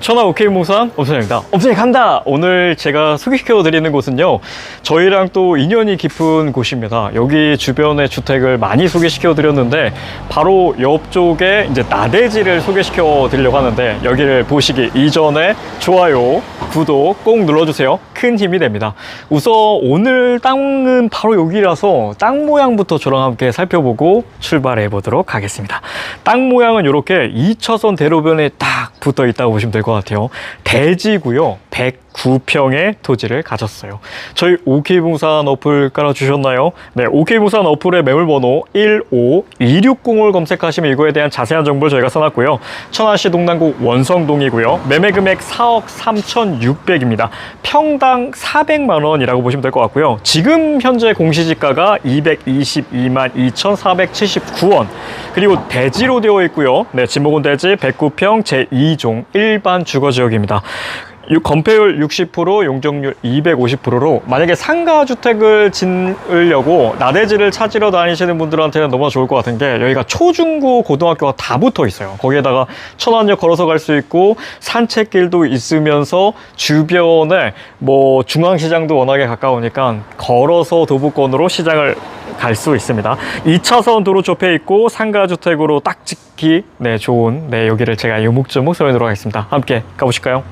천하 오케이 무산 엄선입니다. 엄선이 간다. 오늘 제가 소개시켜 드리는 곳은요. 저희랑 또 인연이 깊은 곳입니다. 여기 주변의 주택을 많이 소개시켜 드렸는데 바로 옆쪽에 이제 나대지를 소개시켜 드리려고 하는데 여기를 보시기 이전에 좋아요, 구독 꼭 눌러주세요. 큰 힘이 됩니다. 우선 오늘 땅은 바로 여기라서 땅 모양부터 저랑 함께 살펴보고 출발해 보도록 하겠습니다. 땅 모양은 이렇게 2차선 대로변에 딱 붙어 있다고 보시면 될 것 같아요. 대지고요. 109평의 토지를 가졌어요. 저희 OK붕산 어플 깔아주셨나요? 네, OK붕산 어플의 매물번호 15260을 검색하시면 이거에 대한 자세한 정보를 저희가 써놨고요. 천안시 동남구 원성동이고요. 매매 금액 4억 3,600입니다. 평당 400만 원이라고 보시면 될 것 같고요. 지금 현재 공시지가가 222만 2,479원. 그리고 대지로 되어 있고요. 네, 지목은 대지 109평 제2종 일반 주거지역입니다. 유- 건폐율 60%, 용적률 250%로 만약에 상가 주택을 짓으려고 나대지를 찾으러 다니시는 분들한테는 너무나 좋을 것 같은 게 여기가 초중고 고등학교가 다 붙어 있어요. 거기에다가 천안역 걸어서 갈 수 있고 산책길도 있으면서 주변에 뭐 중앙시장도 워낙에 가까우니까 걸어서 도보권으로 시장을 갈 수 있습니다. 2차선 도로 접해 있고 상가 주택으로 딱 짓기 네 좋은 네 여기를 제가 요목조목 설명드리도록 하겠습니다. 함께 가보실까요?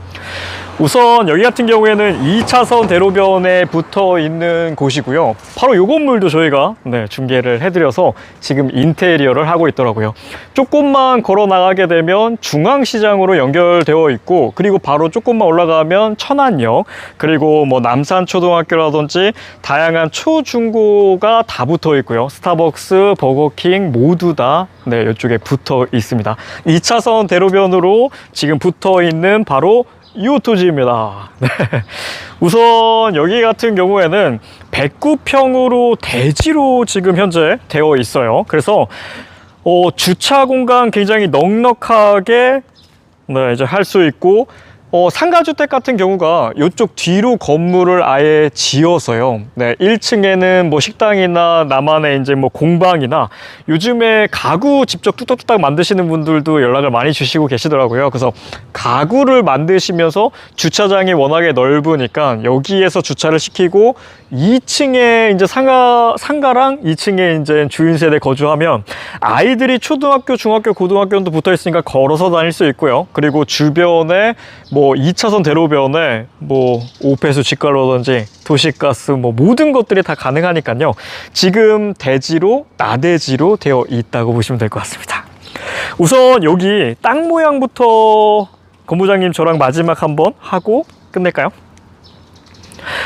우선 여기 같은 경우에는 2차선 대로변에 붙어 있는 곳이고요. 바로 이 건물도 저희가 네, 중개를 해드려서 지금 인테리어를 하고 있더라고요. 조금만 걸어 나가게 되면 중앙시장으로 연결되어 있고 그리고 바로 조금만 올라가면 천안역 그리고 뭐 남산초등학교라든지 다양한 초중고가 다 붙어 있고요. 스타벅스, 버거킹 모두 다 네, 이쪽에 붙어 있습니다. 2차선 대로변으로 지금 붙어 있는 바로 이 토지입니다. 네. 우선 여기 같은 경우에는 109평으로 대지로 지금 현재 되어 있어요. 그래서 어, 주차 공간 굉장히 넉넉하게 네, 이제 할 수 있고 어, 상가주택 같은 경우가 이쪽 뒤로 건물을 아예 지어서요. 네, 1층에는 뭐 식당이나 나만의 이제 뭐 공방이나 요즘에 가구 직접 뚝딱뚝딱 만드시는 분들도 연락을 많이 주시고 계시더라고요. 그래서 가구를 만드시면서 주차장이 워낙에 넓으니까 여기에서 주차를 시키고 2층에 이제 상가, 상가랑 2층에 이제 주인 세대 거주하면 아이들이 초등학교, 중학교, 고등학교도 붙어 있으니까 걸어서 다닐 수 있고요. 그리고 주변에 뭐 2차선 대로변에 뭐 오페수 직가로든지 도시가스 뭐 모든 것들이 다 가능하니까요. 지금 대지로 나대지로 되어 있다고 보시면 될 것 같습니다. 우선 여기 땅 모양부터 건부장님 저랑 마지막 한번 하고 끝낼까요?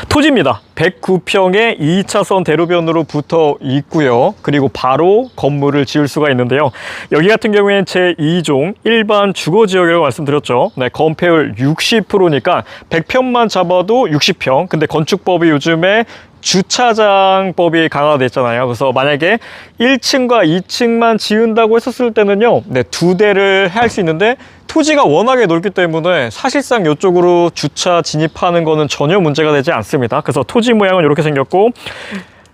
토지입니다. 109평의 2차선 대로변으로 붙어 있고요. 그리고 바로 건물을 지을 수가 있는데요. 여기 같은 경우에는 제2종 일반 주거지역이라고 말씀드렸죠. 네, 건폐율 60%니까 100평만 잡아도 60평. 근데 건축법이 요즘에 주차장법이 강화됐잖아요. 그래서 만약에 1층과 2층만 지은다고 했었을 때는요, 네, 두 대를 할 수 있는데 토지가 워낙에 넓기 때문에 사실상 이쪽으로 주차 진입하는 거는 전혀 문제가 되지 않습니다. 그래서 토지 모양은 이렇게 생겼고,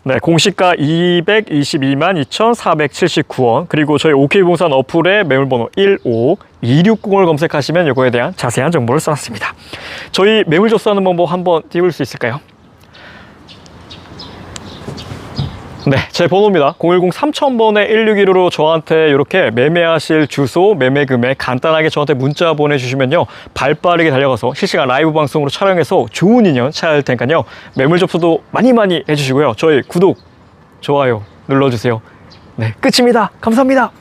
네, 공시가 222만 2,479원. 그리고 저희 OK봉산 어플의 매물번호 15260을 검색하시면 이거에 대한 자세한 정보를 써놨습니다. 저희 매물 접수하는 방법 한번 띄울 수 있을까요? 네, 제 번호입니다. 010 3000번에 161로 저한테 이렇게 매매하실 주소, 매매 금액 간단하게 저한테 문자 보내주시면요. 발 빠르게 달려가서 실시간 라이브 방송으로 촬영해서 좋은 인연 찾을 테니까요. 매물 접수도 많이 많이 해주시고요. 저희 구독, 좋아요 눌러주세요. 네, 끝입니다. 감사합니다.